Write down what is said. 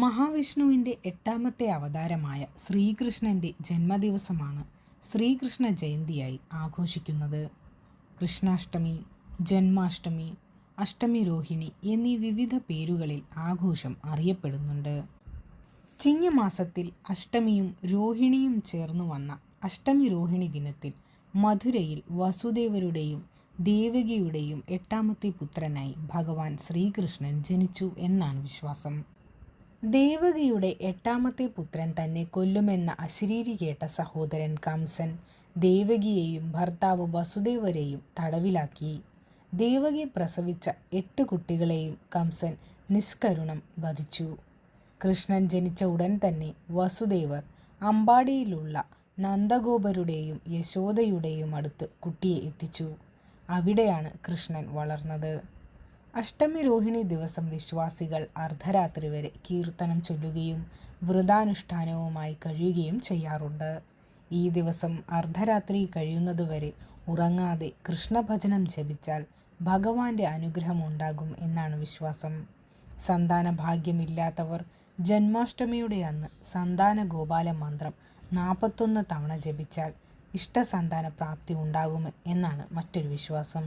മഹാവിഷ്ണുവിന്റെ എട്ടാമത്തെ അവതാരമായ ശ്രീകൃഷ്ണന്റെ ജന്മദിവസമാണ് ശ്രീകൃഷ്ണ ജയന്തിയായി ആഘോഷിക്കുന്നത്. കൃഷ്ണാഷ്ടമി ജന്മാഷ്ടമി അഷ്ടമി രോഹിണി എന്നീ വിവിധ പേരുകളിൽ ആഘോഷം അറിയപ്പെടുന്നുണ്ട്. ചിങ്ങമാസത്തിൽ അഷ്ടമിയും രോഹിണിയും ചേർന്നു വന്ന അഷ്ടമി രോഹിണി ദിനത്തിൽ മധുരയിൽ വസുദേവരുടെയും ദേവകിയുടെയും എട്ടാമത്തെ പുത്രനായി ഭഗവാൻ ശ്രീകൃഷ്ണൻ ജനിച്ചു എന്നാണ് വിശ്വാസം. ദേവകിയുടെ എട്ടാമത്തെ പുത്രൻ തന്നെ കൊല്ലുമെന്ന അശരീരി കേട്ട സഹോദരൻ കംസൻ ദേവകിയെയും ഭർത്താവ് വസുദേവരെയും തടവിലാക്കി. ദേവകി പ്രസവിച്ച എട്ട് കുട്ടികളെയും കംസൻ നിഷ്കരുണം വധിച്ചു. കൃഷ്ണൻ ജനിച്ച ഉടൻ തന്നെ വസുദേവർ അമ്പാടിയിലുള്ള നന്ദഗോപരുടെയും യശോദയുടെയും അടുത്ത് കുട്ടിയെ എത്തിച്ചു. അവിടെയാണ് കൃഷ്ണൻ വളർന്നത്. അഷ്ടമി രോഹിണി ദിവസം വിശ്വാസികൾ അർദ്ധരാത്രി വരെ കീർത്തനം ചൊല്ലുകയും വ്രതാനുഷ്ഠാനവുമായി കഴിയുകയും ചെയ്യാറുണ്ട്. ഈ ദിവസം അർദ്ധരാത്രി കഴിയുന്നതുവരെ ഉറങ്ങാതെ കൃഷ്ണഭജനം ജപിച്ചാൽ ഭഗവാന്റെ അനുഗ്രഹം ഉണ്ടാകും എന്നാണ് വിശ്വാസം. സന്താന ഭാഗ്യമില്ലാത്തവർ ജന്മാഷ്ടമിയുടെ അന്ന് സന്താന ഗോപാല മന്ത്രം നാൽപ്പത്തൊന്ന് തവണ ജപിച്ചാൽ ഇഷ്ടസന്താന പ്രാപ്തി ഉണ്ടാകും എന്നാണ് മറ്റൊരു വിശ്വാസം.